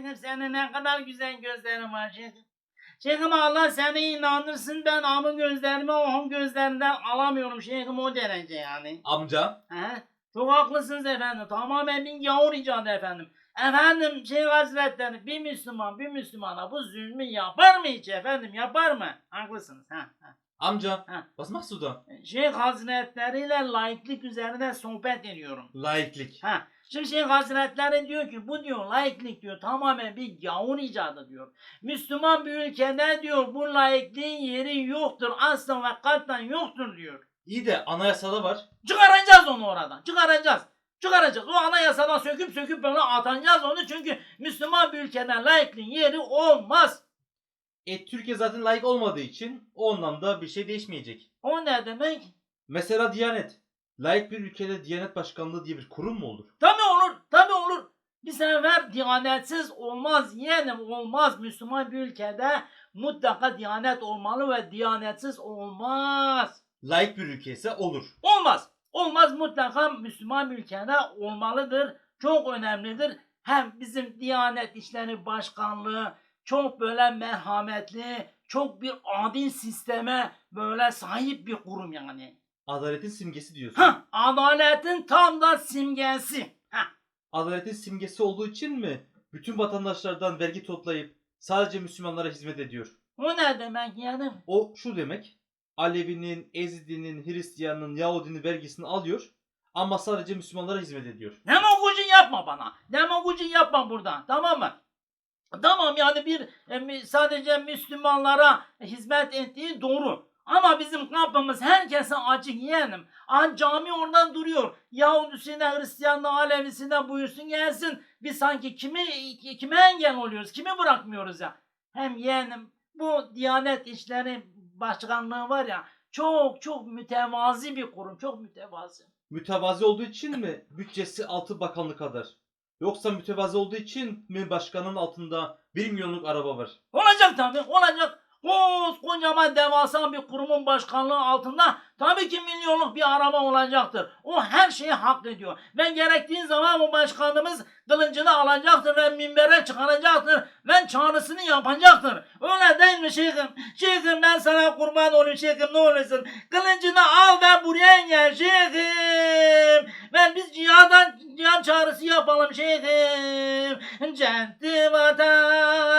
şeyhim senin ne kadar güzel gözlerin var şeyhim. Şeyhim Allah seni inandırsın ben amın gözlerimi onun gözlerinden alamıyorum şeyhim o derece yani. Amca. He? Çok haklısınız efendim. Tamamen bir yavur icadı efendim. Efendim Şeyh Hazretleri bir Müslüman bir Müslümana bu zulmü yapar mı hiç efendim yapar mı? Haklısınız. Ha, ha. Amca. Ha. Was machst du da? Şeyh Hazretleri ile laiklik üzerine sohbet ediyorum. Laiklik. Ha. Şimdi Şeyh Hazretleri diyor ki bu diyor laiklik diyor tamamen bir gavur icadı diyor. Müslüman bir ülkede diyor bu laikliğin yeri yoktur asla ve kattan yoktur diyor. İyi de anayasada var. Çıkaracağız onu oradan. Çıkaracağız. Çıkaracağız. O anayasadan söküp söküp böyle atacağız onu. Çünkü Müslüman bir ülkede laikliğin yeri olmaz. E Türkiye zaten layık olmadığı için o anlamda bir şey değişmeyecek. O ne demek? Mesela Diyanet. Layık bir ülkede Diyanet Başkanlığı diye bir kurum mu olur? Tabi olur. Tabi olur. Bir sefer diyanetsiz olmaz yeğenim olmaz. Müslüman bir ülkede mutlaka diyanet olmalı ve diyanetsiz olmaz. Layık bir ülke ise olur. Olmaz. Olmaz mutlaka Müslüman bir ülkede olmalıdır. Çok önemlidir. Hem bizim Diyanet İşleri Başkanlığı çok böyle merhametli, çok bir adil sisteme böyle sahip bir kurum yani. Adaletin simgesi diyorsun. Hah, adaletin tam da simgesi. Hah. Adaletin simgesi olduğu için mi bütün vatandaşlardan vergi toplayıp sadece Müslümanlara hizmet ediyor? O ne demek yani? O şu demek. Alevinin, Ezidinin, Hristiyanın, Yahudinin vergisini alıyor ama sadece Müslümanlara hizmet ediyor. Demagoji yapma bana. Demagoji yapma burada. Tamam mı? Tamam yani bir e, sadece Müslümanlara hizmet ettiği doğru. Ama bizim kapımız herkese açık yeğenim. An cami oradan duruyor. Yahudisine, Hristiyanına, Alevisine buyursun gelsin. Biz sanki kimi kime engel oluyoruz? Kimi bırakmıyoruz ya? Hem yeğenim bu Diyanet İşleri Başkanlığı var ya çok çok mütevazi bir kurum. Çok mütevazi. Mütevazi olduğu için mi bütçesi 6 bakanlık kadar? Yoksa mütevazi olduğu için mi başkanın altında 1 milyonluk araba var? Olacak tabii olacak. Kocaman devasa bir kurumun başkanlığı altında tabii ki milyonluk bir araba olacaktır. O her şeyi hak ediyor. Ve gerektiği zaman o başkanımız kılıncını alacaktır ve minbere çıkaracaktır. Ve çağrısını yapacaktır. Öyle değil mi şeyhim? Şeyhim ben sana kurban olayım şeyhim ne olursun. Kılıncını al ve buraya gel şeyhim. Ve biz cihadan cihan çağrısı yapalım şeyhim. Cennet vatan